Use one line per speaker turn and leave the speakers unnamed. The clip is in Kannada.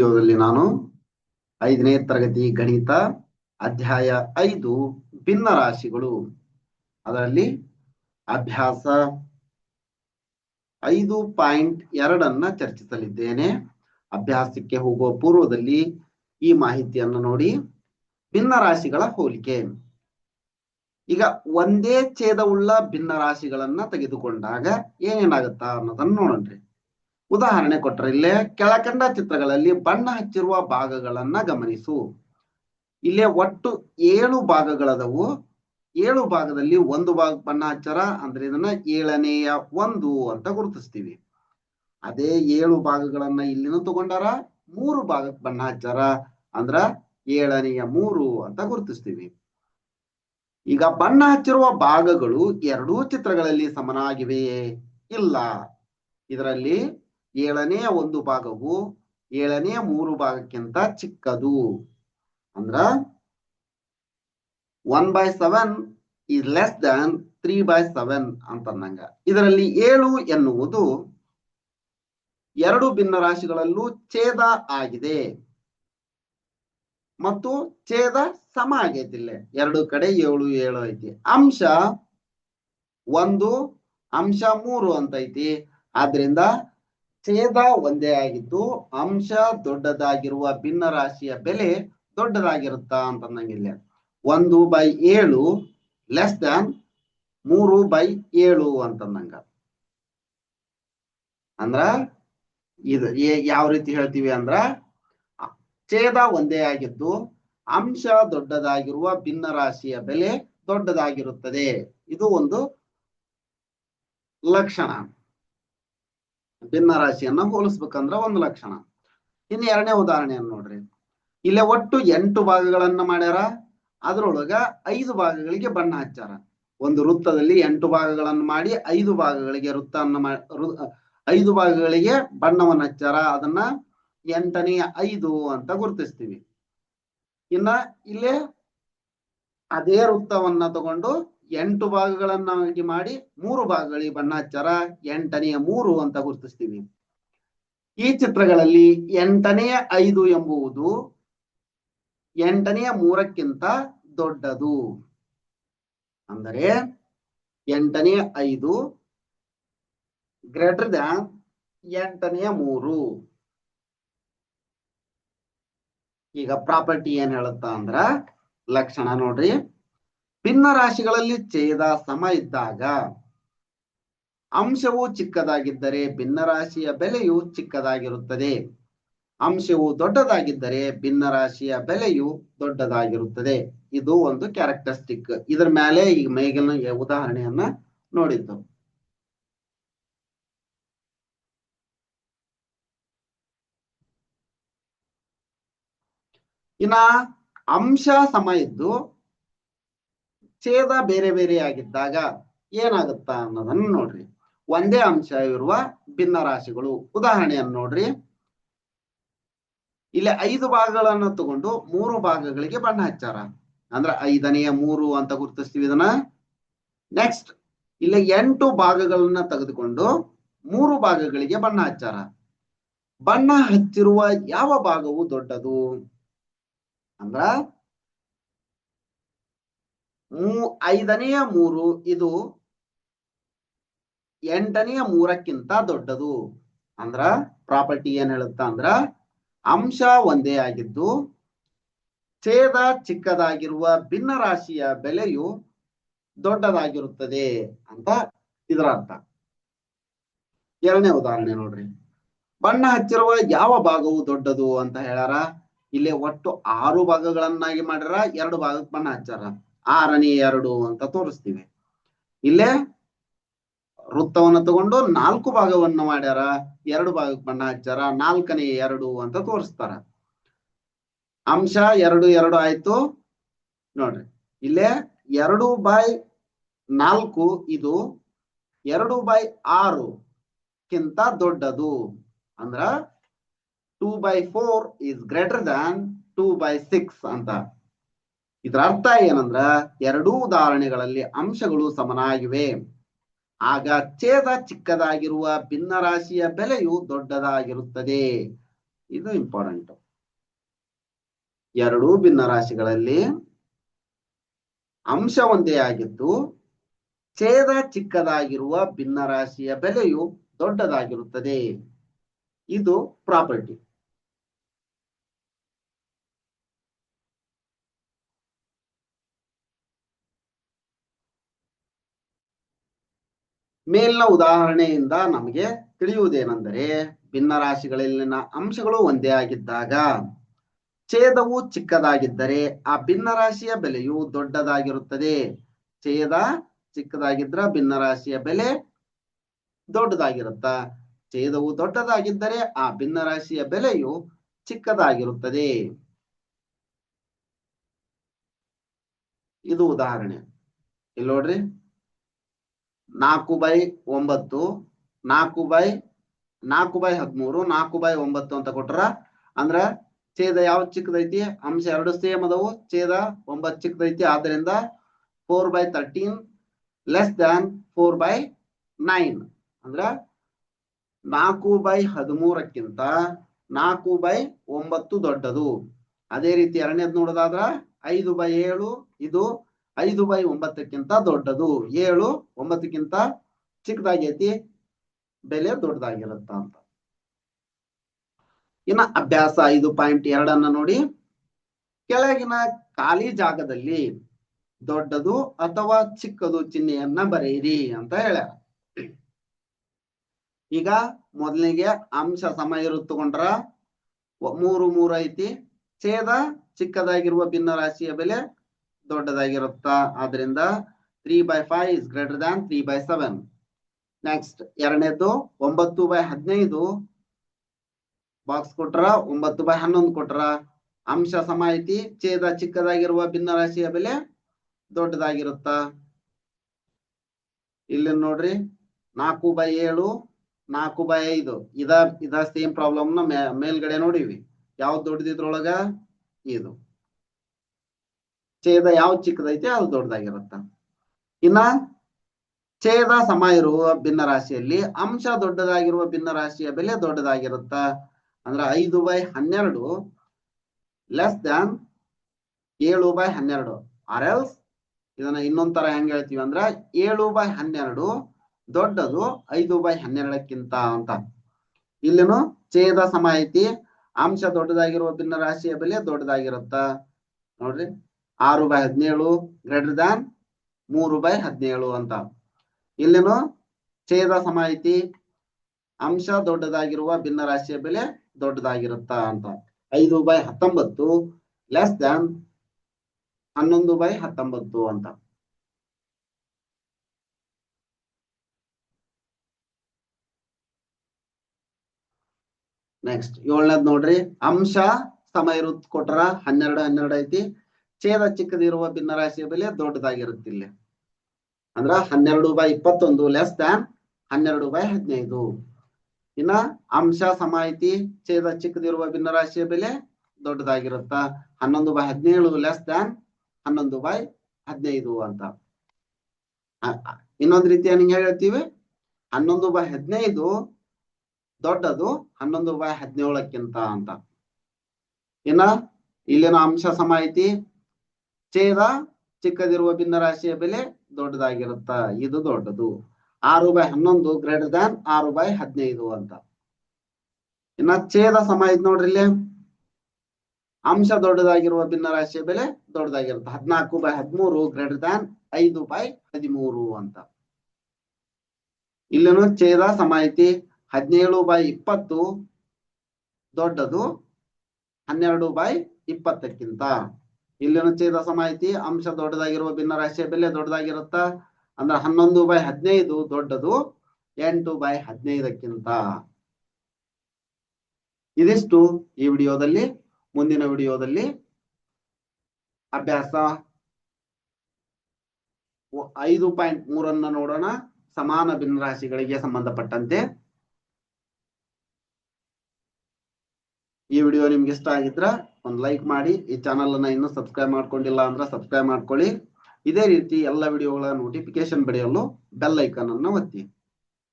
ವಿಡಿಯೋದಲ್ಲಿ ನಾನು ಐದನೇ ತರಗತಿ ಗಣಿತ ಅಧ್ಯಾಯ ಐದು ಭಿನ್ನ ರಾಶಿಗಳು. ಅದರಲ್ಲಿ ಅಭ್ಯಾಸ ಐದು ಪಾಯಿಂಟ್ ಎರಡನ್ನ ಚರ್ಚಿಸಲಿದ್ದೇನೆ. ಅಭ್ಯಾಸಕ್ಕೆ ಹೋಗುವ ಪೂರ್ವದಲ್ಲಿ ಈ ಮಾಹಿತಿಯನ್ನು ನೋಡಿ. ಭಿನ್ನ ರಾಶಿಗಳ ಹೋಲಿಕೆ. ಈಗ ಒಂದೇ ಛೇದವುಳ್ಳ ಭಿನ್ನ ರಾಶಿಗಳನ್ನ ತೆಗೆದುಕೊಂಡಾಗ ಏನೇನಾಗುತ್ತಾ ಅನ್ನೋದನ್ನ ನೋಡೋಣ್ರಿ. ಉದಾಹರಣೆ ಕೊಟ್ಟರೆ ಇಲ್ಲೇ ಕೆಳಕಂಡ ಚಿತ್ರಗಳಲ್ಲಿ ಬಣ್ಣ ಹಚ್ಚಿರುವ ಭಾಗಗಳನ್ನ ಗಮನಿಸು. ಇಲ್ಲೇ ಒಟ್ಟು ಏಳು ಭಾಗಗಳದವು. ಏಳು ಭಾಗದಲ್ಲಿ ಒಂದು ಭಾಗ ಬಣ್ಣ ಹಚ್ಚರ, ಅಂದ್ರೆ ಇದನ್ನ ಏಳನೆಯ ಒಂದು ಅಂತ ಗುರುತಿಸ್ತೀವಿ. ಅದೇ ಏಳು ಭಾಗಗಳನ್ನ ಇಲ್ಲಿನೂ ತಗೊಂಡಾರ, ಮೂರು ಭಾಗಕ್ಕೆ ಬಣ್ಣ ಹಚ್ಚಾರ, ಅಂದ್ರ ಏಳನೆಯ ಮೂರು ಅಂತ ಗುರುತಿಸ್ತೀವಿ. ಈಗ ಬಣ್ಣ ಹಚ್ಚಿರುವ ಭಾಗಗಳು ಎರಡೂ ಚಿತ್ರಗಳಲ್ಲಿ ಸಮನಾಗಿವೆಯೇ? ಇಲ್ಲ. ಇದರಲ್ಲಿ ಏಳನೆಯ ಒಂದು ಭಾಗವು ಏಳನೆಯ ಮೂರು ಭಾಗಕ್ಕಿಂತ ಚಿಕ್ಕದು. ಅಂದ್ರ one by seven is less than three by seven ಅಂತಂದಂಗ ಇದರಲ್ಲಿ ಏಳು ಎನ್ನುವುದು ಎರಡು ಭಿನ್ನ ರಾಶಿಗಳಲ್ಲೂ ಛೇದ ಆಗಿದೆ. ಮತ್ತು ಛೇದ ಸಮ ಆಗೈತಿ ಇಲ್ಲೇ. ಎರಡು ಕಡೆ ಏಳು ಏಳು ಐತಿ. ಅಂಶ ಒಂದು, ಅಂಶ ಮೂರು ಅಂತ ಐತಿ. ಆದ್ರಿಂದ ಛೇದ ಒಂದೇ ಆಗಿದ್ದು ಅಂಶ ದೊಡ್ಡದಾಗಿರುವ ಭಿನ್ನ ರಾಶಿಯ ಬೆಲೆ ದೊಡ್ಡದಾಗಿರುತ್ತಾ ಅಂತಂದಂಗಿಲ್ಲ ಒಂದು ಬೈ ಏಳು ಲೆಸ್ ದನ್ ಮೂರು ಬೈ ಏಳು ಅಂತಂದಂಗ ಅಂದ್ರ ಇದು ಯಾವ ರೀತಿ ಹೇಳ್ತೀವಿ ಅಂದ್ರ ಛೇದ ಒಂದೇ ಆಗಿದ್ದು ಅಂಶ ದೊಡ್ಡದಾಗಿರುವ ಭಿನ್ನ ರಾಶಿಯ ಬೆಲೆ ದೊಡ್ಡದಾಗಿರುತ್ತದೆ. ಇದು ಒಂದು ಲಕ್ಷಣ. ಭಿನ್ನ ರಾಶಿಯನ್ನ ಹೋಲಿಸ್ಬೇಕಂದ್ರ ಒಂದು ಲಕ್ಷಣ. ಇನ್ನು ಎರಡನೇ ಉದಾಹರಣೆಯನ್ನು ನೋಡ್ರಿ. ಇಲ್ಲೇ ಒಟ್ಟು ಎಂಟು ಭಾಗಗಳನ್ನ ಮಾಡ್ಯಾರ. ಅದ್ರೊಳಗ ಐದು ಭಾಗಗಳಿಗೆ ಬಣ್ಣ ಹಚ್ಚಾರ. ಒಂದು ವೃತ್ತದಲ್ಲಿ ಎಂಟು ಭಾಗಗಳನ್ನು ಮಾಡಿ ಐದು ಭಾಗಗಳಿಗೆ ಮಾ- ಐದು ಭಾಗಗಳಿಗೆ ಬಣ್ಣವನ್ನು ಹಚ್ಚಾರ. ಅದನ್ನ ಎಂಟನೆಯ ಐದು ಅಂತ ಗುರುತಿಸ್ತೀವಿ. ಇನ್ನ ಇಲ್ಲೇ ಅದೇ ವೃತ್ತವನ್ನ ತಗೊಂಡು ಎಂಟು ಭಾಗಗಳನ್ನಾಗಿ ಮಾಡಿ ಮೂರು ಭಾಗಗಳಿಗೆ ಬಣ್ಣ ಹಚ್ಚಾರ ಎಂಟನೆಯ ಮೂರು ಅಂತ ಗುರುತಿಸ್ತೀವಿ. ಈ ಚಿತ್ರಗಳಲ್ಲಿ ಎಂಟನೆಯ ಐದು ಎಂಬುವುದು ಎಂಟನೆಯ ಮೂರಕ್ಕಿಂತ ದೊಡ್ಡದು. ಅಂದರೆ ಎಂಟನೆಯ ಐದು ಗ್ರೇಟರ್ ದ್ಯಾನ್ ಎಂಟನೆಯ ಮೂರು. ಈಗ ಪ್ರಾಪರ್ಟಿ ಏನ್ ಹೇಳುತ್ತಾ ಅಂದ್ರ ಲಕ್ಷಣ ನೋಡ್ರಿ. ಭಿನ್ನ ರಾಶಿಗಳಲ್ಲಿ ಛೇದ ಸಮ ಇದ್ದಾಗ ಅಂಶವು ಚಿಕ್ಕದಾಗಿದ್ದರೆ ಭಿನ್ನ ರಾಶಿಯ ಬೆಲೆಯು ಚಿಕ್ಕದಾಗಿರುತ್ತದೆ. ಅಂಶವು ದೊಡ್ಡದಾಗಿದ್ದರೆ ಭಿನ್ನ ರಾಶಿಯ ಬೆಲೆಯು ದೊಡ್ಡದಾಗಿರುತ್ತದೆ. ಇದು ಒಂದು ಕ್ಯಾರೆಕ್ಟರಿಸ್ಟಿಕ್ ಇದರ ಮೇಲೆ ಈ ಮೇಗಿನ ಉದಾಹರಣೆಯನ್ನ ನೋಡಿದ್ದು. ಇನ್ನ ಅಂಶ ಸಮ ಇದ್ದು ಛೇದ ಬೇರೆ ಬೇರೆ ಆಗಿದ್ದಾಗ ಏನಾಗುತ್ತಾ ಅನ್ನೋದನ್ನ ನೋಡ್ರಿ. ಒಂದೇ ಅಂಶ ಇರುವ ಭಿನ್ನ ರಾಶಿಗಳು. ಉದಾಹರಣೆಯನ್ನು ನೋಡ್ರಿ. ಇಲ್ಲಿ ಐದು ಭಾಗಗಳನ್ನು ತಗೊಂಡು ಮೂರು ಭಾಗಗಳಿಗೆ ಬಣ್ಣ ಹಚ್ಚಾರ. ಅಂದ್ರ ಐದನೆಯ ಮೂರು ಅಂತ ಗುರುತಿಸ್ತೀವಿ ಇದನ್ನ. ನೆಕ್ಸ್ಟ್ ಇಲ್ಲಿ ಎಂಟು ಭಾಗಗಳನ್ನ ತೆಗೆದುಕೊಂಡು ಮೂರು ಭಾಗಗಳಿಗೆ ಬಣ್ಣ ಹಚ್ಚಾರ. ಬಣ್ಣ ಹಚ್ಚಿರುವ ಯಾವ ಭಾಗವು ದೊಡ್ಡದು? ಅಂದ್ರ ಮೂ ಐದನೆಯ ಮೂರು ಇದು ಎಂಟನೆಯ ಮೂರಕ್ಕಿಂತ ದೊಡ್ಡದು. ಅಂದ್ರ ಪ್ರಾಪರ್ಟಿ ಏನ್ ಹೇಳುತ್ತಾ ಅಂದ್ರ ಅಂಶ ಒಂದೇ ಆಗಿದ್ದು ಛೇದ ಚಿಕ್ಕದಾಗಿರುವ ಭಿನ್ನ ರಾಶಿಯ ಬೆಲೆಯು ದೊಡ್ಡದಾಗಿರುತ್ತದೆ ಅಂತ ಇದರ ಅರ್ಥ. ಎರಡನೇ ಉದಾಹರಣೆ ನೋಡ್ರಿ. ಬಣ್ಣ ಹಚ್ಚಿರುವ ಯಾವ ಭಾಗವು ದೊಡ್ಡದು ಅಂತ ಹೇಳಾರ ಇಲ್ಲಿ ಒಟ್ಟು ಆರು ಭಾಗಗಳನ್ನಾಗಿ ಮಾಡ್ಯಾರ, ಎರಡು ಭಾಗಕ್ಕೆ ಬಣ್ಣ ಹಚ್ಚಾರ. ಆರನೇ ಎರಡು ಅಂತ ತೋರಿಸ್ತೀವಿ. ಇಲ್ಲೇ ವೃತ್ತವನ್ನು ತಗೊಂಡು ನಾಲ್ಕು ಭಾಗವನ್ನು ಮಾಡ್ಯಾರ, ಎರಡು ಭಾಗಕ್ಕೆ ಬಣ್ಣ ಹಚ್ಚಾರ, ನಾಲ್ಕನೇ ಎರಡು ಅಂತ ತೋರಿಸ್ತಾರ. ಅಂಶ ಎರಡು ಎರಡು ಆಯ್ತು. ನೋಡ್ರಿ, ಇಲ್ಲೇ ಎರಡು ಬೈ ನಾಲ್ಕು ಇದು ಎರಡು ಬೈ ಆರು ಕಿಂತ ದೊಡ್ಡದು. ಅಂದ್ರ two by four is greater than two by six ಅಂತ. ಇದರ ಅರ್ಥ ಏನಂದ್ರ ಎರಡೂ ಉದಾಹರಣೆಗಳಲ್ಲಿ ಅಂಶಗಳು ಸಮನಾಗಿವೆ. ಆಗ ಛೇದ ಚಿಕ್ಕದಾಗಿರುವ ಭಿನ್ನ ರಾಶಿಯ ಬೆಲೆಯು ದೊಡ್ಡದಾಗಿರುತ್ತದೆ. ಇದು ಇಂಪಾರ್ಟೆಂಟ್ ಎರಡೂ ಭಿನ್ನರಾಶಿಗಳಲ್ಲಿ ಅಂಶ ಒಂದೇ ಆಗಿದ್ದು ಛೇದ ಚಿಕ್ಕದಾಗಿರುವ ಭಿನ್ನ ರಾಶಿಯ ಬೆಲೆಯು ದೊಡ್ಡದಾಗಿರುತ್ತದೆ. ಇದು ಪ್ರಾಪರ್ಟಿ ಮೇಲಿನ ಉದಾಹರಣೆಯಿಂದ ನಮಗೆ ತಿಳಿಯುವುದೇನೆಂದರೆ ಭಿನ್ನ ರಾಶಿಗಳಲ್ಲಿನ ಅಂಶಗಳು ಒಂದೇ ಆಗಿದ್ದಾಗ, ಛೇದವು ಚಿಕ್ಕದಾಗಿದ್ದರೆ ಆ ಭಿನ್ನ ರಾಶಿಯ ಬೆಲೆಯು ದೊಡ್ಡದಾಗಿರುತ್ತದೆ. ಛೇದ ಚಿಕ್ಕದಾಗಿದ್ರ ಭಿನ್ನರಾಶಿಯ ಬೆಲೆ ದೊಡ್ಡದಾಗಿರುತ್ತ? ಛೇದವು ದೊಡ್ಡದಾಗಿದ್ದರೆ ಆ ಭಿನ್ನರಾಶಿಯ ಬೆಲೆಯು ಚಿಕ್ಕದಾಗಿರುತ್ತದೆ. ಇದು ಉದಾಹರಣೆ. ಇಲ್ಲಿ ನೋಡ್ರಿ. ನಾಲ್ಕು ಬೈ ಒಂಬತ್ತು, ನಾಲ್ಕು ಬೈ ನಾಲ್ಕು ಬೈ ಹದಿಮೂರು, ನಾಲ್ಕು ಬೈ ಒಂಬತ್ತು ಅಂತ ಕೊಟ್ರ, ಅಂದ್ರ ಛೇದ ಯಾವ ಚಿಕ್ಕದೈತಿ? ಅಂಶ ಎರಡು ಸೇಮ್ ಅದಾವು, ಛೇದ ಒಂಬತ್ತು ಚಿಕ್ಕದೈತಿ. ಆದ್ರಿಂದ four by thirteen less than four by nine ಅಂದ್ರ ನಾಲ್ಕು ಬೈ ಹದಿಮೂರಕ್ಕಿಂತ ನಾಲ್ಕು ಬೈ ಒಂಬತ್ತು ದೊಡ್ಡದು. ಅದೇ ರೀತಿ ಎರಡನೇದ್ ನೋಡೋದಾದ್ರ ಐದು ಬೈ ಏಳು, ಇದು ಐದು ಬೈ ಒಂಬತ್ತಕ್ಕಿಂತ ದೊಡ್ಡದು. ಏಳು ಒಂಬತ್ತಕ್ಕಿಂತ ಚಿಕ್ಕದಾಗೈತಿ, ಬೆಲೆ ದೊಡ್ಡದಾಗಿರುತ್ತ ಅಂತ. ಇನ್ನ ಅಭ್ಯಾಸ ಐದು ಪಾಯಿಂಟ್ ಎರಡನ್ನ ನೋಡಿ. ಕೆಳಗಿನ ಖಾಲಿ ಜಾಗದಲ್ಲಿ ದೊಡ್ಡದು ಅಥವಾ ಚಿಕ್ಕದು ಚಿಹ್ನೆಯನ್ನ ಬರೆಯಿರಿ ಅಂತ ಹೇಳ್ಯಾರ. ಈಗ ಮೊದಲಿಗೆ ಅಂಶ ಸಮ ಇರು ಮೂರು ಮೂರು ಐತಿ ಛೇದ ಚಿಕ್ಕದಾಗಿರುವ ಭಿನ್ನ ರಾಶಿಯ ಬೆಲೆ ದೊಡ್ಡದಾಗಿರುತ್ತ? ಆದ್ರಿಂದ three by five is greater than three by seven next ಎರಡನೇದು ಒಂಬತ್ತು ಬೈ ಹದಿನೈದು. ಬಾಕ್ಸ್ ಕೊಟ್ರ ಒಂಬತ್ತು ಬೈ ಹನ್ನೊಂದು ಕೊಟ್ರ. ಅಂಶ ಸಮ ಐತಿ ಛೇದ ಚಿಕ್ಕದಾಗಿರುವ ಭಿನ್ನರಾಶಿಯ ಬೆಲೆ ದೊಡ್ಡದಾಗಿರುತ್ತ? ಇಲ್ಲಿ ನೋಡ್ರಿ, ನಾಲ್ಕು ಬೈ ಏಳು, ನಾಲ್ಕು ಬೈ ಐದು. ಇದ ಇದ ಸೇಮ್ ಪ್ರಾಬ್ಲಮ್ ಮೇಲ್ಗಡೆ ನೋಡಿವಿ. ಯಾವ್ದು ದೊಡ್ಡದಿದ್ರೊಳಗ ಇದು. ಛೇದ ಯಾವ್ದು ಚಿಕ್ಕದೈತಿ ಅದು ದೊಡ್ಡದಾಗಿರುತ್ತ. ಇನ್ನ ಛೇದ ಸಮ ಇರುವ ಭಿನ್ನ ರಾಶಿಯಲ್ಲಿ ಅಂಶ ದೊಡ್ಡದಾಗಿರುವ ಭಿನ್ನ ರಾಶಿಯ ಬೆಲೆ ದೊಡ್ಡದಾಗಿರುತ್ತ. ಅಂದ್ರೆ ಐದು ಬೈ ಹನ್ನೆರಡು ಲೆಸ್ ದನ್ ಏಳು ಬೈ ಹನ್ನೆರಡು. ಆರ್ ಎಲ್ಸ್ ಇದನ್ನ ಇನ್ನೊಂದ್ ತರ ಹೆಂಗ್ ಹೇಳ್ತೀವಿ ಅಂದ್ರ ಏಳು ಬೈ ಹನ್ನೆರಡು ದೊಡ್ಡದು ಐದು ಬೈ ಹನ್ನೆರಡಕ್ಕಿಂತ ಅಂತ. ಇಲ್ಲಿನು ಛೇದ ಸಮ ಐತಿ, ಅಂಶ ದೊಡ್ಡದಾಗಿರುವ ಭಿನ್ನ ರಾಶಿಯ ಬೆಲೆ ದೊಡ್ಡದಾಗಿರುತ್ತ. ನೋಡ್ರಿ. ಆರು ಬೈ ಹದಿನೇಳು ಗ್ರೇಟರ್ ದ್ಯಾನ್ ಮೂರು ಬೈ ಹದಿನೇಳು ಅಂತ. ಇಲ್ಲಿನು? ಛೇದ ಸಮ ಐತಿ ಅಂಶ ದೊಡ್ಡದಾಗಿರುವ ಭಿನ್ನ ರಾಶಿಯ ಬೆಲೆ ದೊಡ್ಡದಾಗಿರುತ್ತ ಅಂತ. ಐದು ಬೈ ಹತ್ತೊಂಬತ್ತು ಲೆಸ್ ದ್ಯಾನ್ ಹನ್ನೊಂದು ಬೈ ಹತ್ತೊಂಬತ್ತು ಅಂತ. ನೆಕ್ಸ್ಟ್ ಏಳನೇದ್ ನೋಡ್ರಿ. ಅಂಶ ಸಮ ಇರುತ್ತ ಕೊಟ್ರ ಹನ್ನೆರಡು ಹನ್ನೆರಡು ಐತಿ. ಛೇದ ಚಿಕ್ಕದಿರುವ ಭಿನ್ನರಾಶಿಯ ಬೆಲೆ ದೊಡ್ಡದಾಗಿರುತ್ತಿಲ್ಲ. ಅಂದ್ರ ಹನ್ನೆರಡು ಬೈ ಇಪ್ಪತ್ತೊಂದು ಲೆಸ್ ದ್ಯಾನ್ ಹನ್ನೆರಡು ಬೈ ಹದಿನೈದು. ಇನ್ನ ಅಂಶ ಸಮಾಹಿತಿ ಐತಿ ಛೇದ ಚಿಕ್ಕದಿರುವ ಭಿನ್ನರಾಶಿಯ ಬೆಲೆ ದೊಡ್ಡದಾಗಿರುತ್ತ ಹನ್ನೊಂದು ಬೈ ಹದಿನೇಳು ಲೆಸ್ ದ್ಯಾನ್ ಹನ್ನೊಂದು ಬೈ ಹದಿನೈದು ಅಂತ. ಇನ್ನೊಂದು ರೀತಿಯ ನಿಂಗೆ ಹೇಳ್ತೀವಿ. ಹನ್ನೊಂದು ಬೈ ಹದಿನೈದು ದೊಡ್ಡದು ಹನ್ನೊಂದು ಬೈ ಹದಿನೇಳಕ್ಕಿಂತ ಅಂತ. ಇನ್ನ ಇಲ್ಲಿನ ಅಂಶ ಸಮ ಐತಿ ಛೇದ ಚಿಕ್ಕದಿರುವ ಭಿನ್ನರಾಶಿಯ ಬೆಲೆ ದೊಡ್ಡದಾಗಿರುತ್ತ? ಇದು ದೊಡ್ಡದು. ಆರು ಬೈ ಹನ್ನೊಂದು ಗ್ರೇಟರ್ ದ್ಯಾನ್ ಆರು ಬೈ ಹದಿನೈದು ಅಂತ. ಇನ್ನ ಛೇದ ಸಮ ಇದ್ ನೋಡ್ರಿ ಇಲ್ಲಿ. ಅಂಶ ದೊಡ್ಡದಾಗಿರುವ ಭಿನ್ನರಾಶಿಯ ಬೆಲೆ ದೊಡ್ಡದಾಗಿರುತ್ತೆ. ಹದಿನಾಲ್ಕು ಬೈ ಹದಿಮೂರು ಗ್ರೇಟರ್ ದ್ಯಾನ್ ಐದು ಬೈ ಹದಿಮೂರು ಅಂತ. ಇಲ್ಲಿನು ಛೇದ ಸಮ ಐತಿ. ಹದಿನೇಳು ಬೈ ಇಪ್ಪತ್ತು ದೊಡ್ಡದು ಹನ್ನೆರಡು ಬೈ ಇಪ್ಪತ್ತಕ್ಕಿಂತ. ಇಲ್ಲಿನ ಛೇದ ಸಮ ಐತಿ ಅಂಶ ದೊಡ್ಡದಾಗಿರುವ ಭಿನ್ನರಾಶಿಯ ಬೆಲೆ ದೊಡ್ಡದಾಗಿರುತ್ತ, ಅಂದ್ರೆ ಹನ್ನೊಂದು ಬೈ ಹದಿನೈದು ದೊಡ್ಡದು ಎಂಟು ಬೈ ಹದಿನೈದಕ್ಕಿಂತ. ಇದಿಷ್ಟು ಈ ವಿಡಿಯೋದಲ್ಲಿ, ಮುಂದಿನ ವಿಡಿಯೋದಲ್ಲಿ ಅಭ್ಯಾಸ. ಐದು ಪಾಯಿಂಟ್ ಮೂರನ್ನ ನೋಡೋಣ, ಸಮಾನ ಭಿನ್ನರಾಶಿಗಳಿಗೆ ಸಂಬಂಧಪಟ್ಟಂತೆ. ಈ ವಿಡಿಯೋ ನಿಮ್ಗೆ ಇಷ್ಟ ಆಗಿದ್ರ ಒಂದ್ ಲೈಕ್ ಮಾಡಿ ಈ ಚಾನಲ್ ಅನ್ನ ಇನ್ನೂ ಸಬ್ಸ್ಕ್ರೈಬ್ ಮಾಡ್ಕೊಂಡಿಲ್ಲ ಅಂದ್ರೆ ಸಬ್ಸ್ಕ್ರೈಬ್ ಮಾಡ್ಕೊಳ್ಳಿ. ಇದೇ ರೀತಿ ಎಲ್ಲ ವಿಡಿಯೋಗಳ ನೋಟಿಫಿಕೇಶನ್ ಪಡೆಯಲು ಬೆಲ್ ಐಕಾನ್ ಅನ್ನ ಒತ್ತಿ.